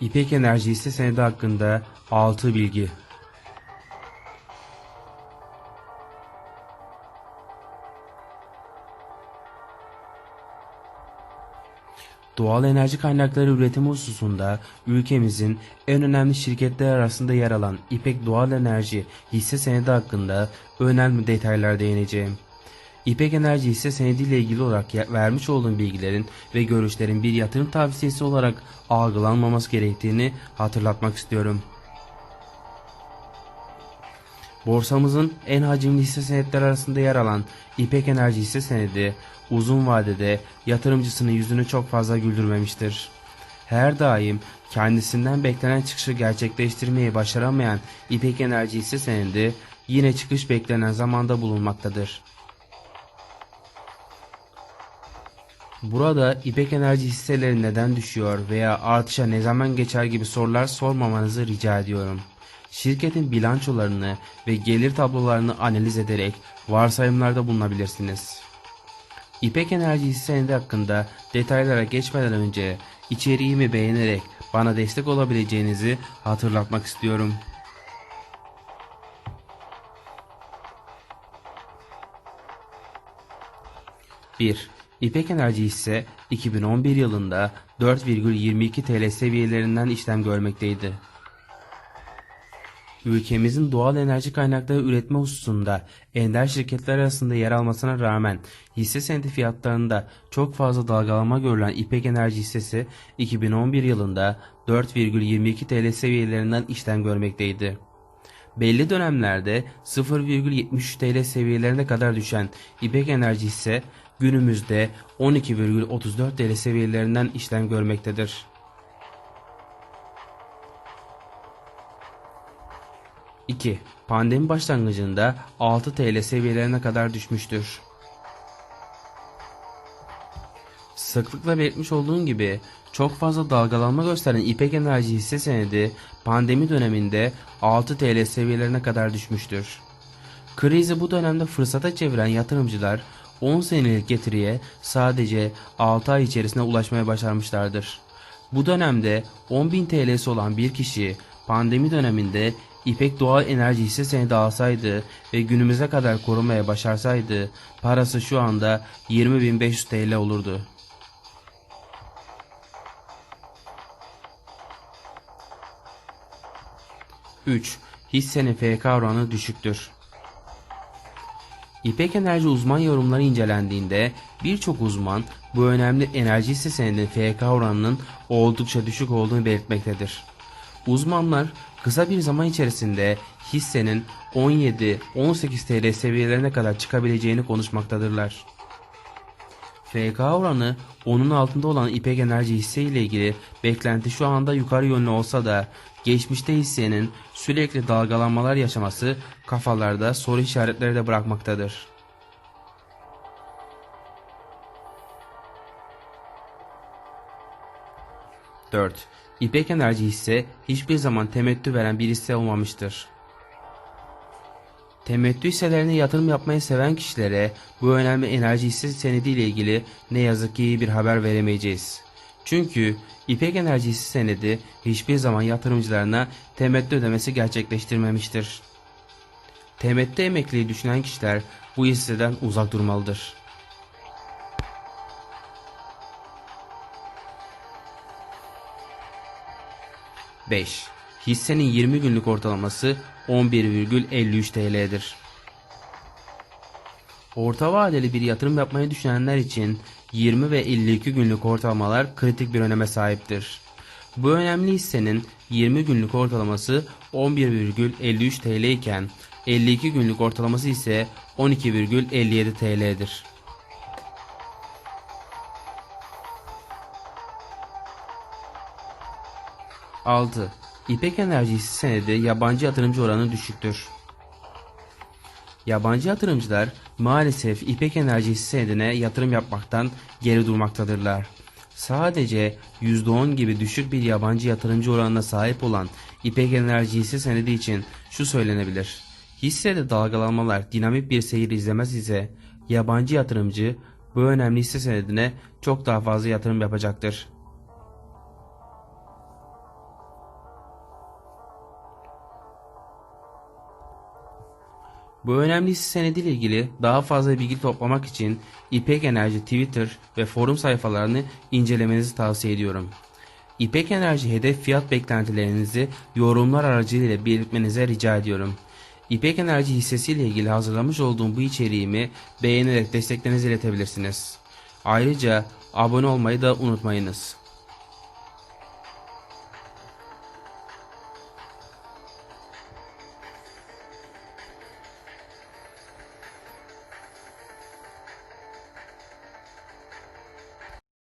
İpek Enerji hisse senedi hakkında 6 bilgi. Doğal enerji kaynakları üretimi hususunda ülkemizin en önemli şirketler arasında yer alan İpek Doğal Enerji hisse senedi hakkında önemli detaylar değineceğim. İpek Enerji hisse senedi ile ilgili olarak vermiş olduğum bilgilerin ve görüşlerin bir yatırım tavsiyesi olarak algılanmaması gerektiğini hatırlatmak istiyorum. Borsamızın en hacimli hisse senetleri arasında yer alan İpek Enerji hisse senedi uzun vadede yatırımcısının yüzünü çok fazla güldürmemiştir. Her daim kendisinden beklenen çıkışı gerçekleştirmeyi başaramayan İpek Enerji hisse senedi yine çıkış beklenen zamanda bulunmaktadır. Burada İpek Enerji hisseleri neden düşüyor veya artışa ne zaman geçer gibi sorular sormamanızı rica ediyorum. Şirketin bilançolarını ve gelir tablolarını analiz ederek varsayımlarda bulunabilirsiniz. İpek Enerji hisse senedi hakkında detaylara geçmeden önce içeriğimi beğenerek bana destek olabileceğinizi hatırlatmak istiyorum. Bir, İpek Enerji ise 2011 yılında 4,22 TL seviyelerinden işlem görmekteydi. Ülkemizin doğal enerji kaynakları üretme hususunda ender şirketler arasında yer almasına rağmen hisse senedi fiyatlarında çok fazla dalgalanma görülen İpek Enerji hissesi 2011 yılında 4,22 TL seviyelerinden işlem görmekteydi. Belli dönemlerde 0,73 TL seviyelerine kadar düşen İpek Enerji ise günümüzde 12,34 TL seviyelerinden işlem görmektedir. 2. Pandemi başlangıcında 6 TL seviyelerine kadar düşmüştür. Sıklıkla belirtmiş olduğum gibi çok fazla dalgalanma gösteren İpek Enerji hisse senedi pandemi döneminde 6 TL seviyelerine kadar düşmüştür. Krizi bu dönemde fırsata çeviren yatırımcılar 10 senelik getiriye sadece 6 ay içerisinde ulaşmaya başarmışlardır. Bu dönemde 10.000 TL'si olan bir kişi pandemi döneminde İpek Doğal Enerji hisse senedi alsaydı ve günümüze kadar korumaya başarsaydı parası şu anda 20.500 TL olurdu. Üç, Hissenin FK oranı düşüktür. İpek Enerji uzman yorumları incelendiğinde birçok uzman bu önemli enerji hisse senedinin FK oranının oldukça düşük olduğunu belirtmektedir. Uzmanlar kısa bir zaman içerisinde hissenin 17-18 TL seviyelerine kadar çıkabileceğini konuşmaktadırlar. FK oranı onun altında olan İpek Enerji hisse ile ilgili beklenti şu anda yukarı yönlü olsa da geçmişte hissenin sürekli dalgalanmalar yaşaması kafalarda soru işaretleri de bırakmaktadır. Dört, İpek Enerji hisse hiçbir zaman temettü veren bir hisse olmamıştır. Temettü hisselerine yatırım yapmayı seven kişilere bu önemli enerji hisse senedi ile ilgili ne yazık ki iyi bir haber veremeyeceğiz. Çünkü İpek Enerji hisse senedi hiçbir zaman yatırımcılarına temettü ödemesi gerçekleştirmemiştir. Temettü emekliliği düşünen kişiler bu hisseden uzak durmalıdır. Beş. Hissenin 20 günlük ortalaması 11,53 TL'dir. Orta vadeli bir yatırım yapmayı düşünenler için 20 ve 52 günlük ortalamalar kritik bir öneme sahiptir. Bu önemli hissenin 20 günlük ortalaması 11,53 TL iken 52 günlük ortalaması ise 12,57 TL'dir. Altı. İpek Enerji hisse senedi yabancı yatırımcı oranı düşüktür. Yabancı yatırımcılar maalesef İpek Enerji hisse senedine yatırım yapmaktan geri durmaktadırlar. Sadece %10 gibi düşük bir yabancı yatırımcı oranına sahip olan İpek Enerji hisse senedi için şu söylenebilir. Hissede dalgalanmalar dinamik bir seyir izlemez ise yabancı yatırımcı bu önemli hisse senedine çok daha fazla yatırım yapacaktır. Bu önemli hisse senediyle ilgili daha fazla bilgi toplamak için İpek Enerji Twitter ve forum sayfalarını incelemenizi tavsiye ediyorum. İpek Enerji hedef fiyat beklentilerinizi yorumlar aracılığıyla belirtmenize rica ediyorum. İpek Enerji hissesiyle ilgili hazırlamış olduğum bu içeriğimi beğenerek desteklerinizi iletebilirsiniz. Ayrıca abone olmayı da unutmayınız.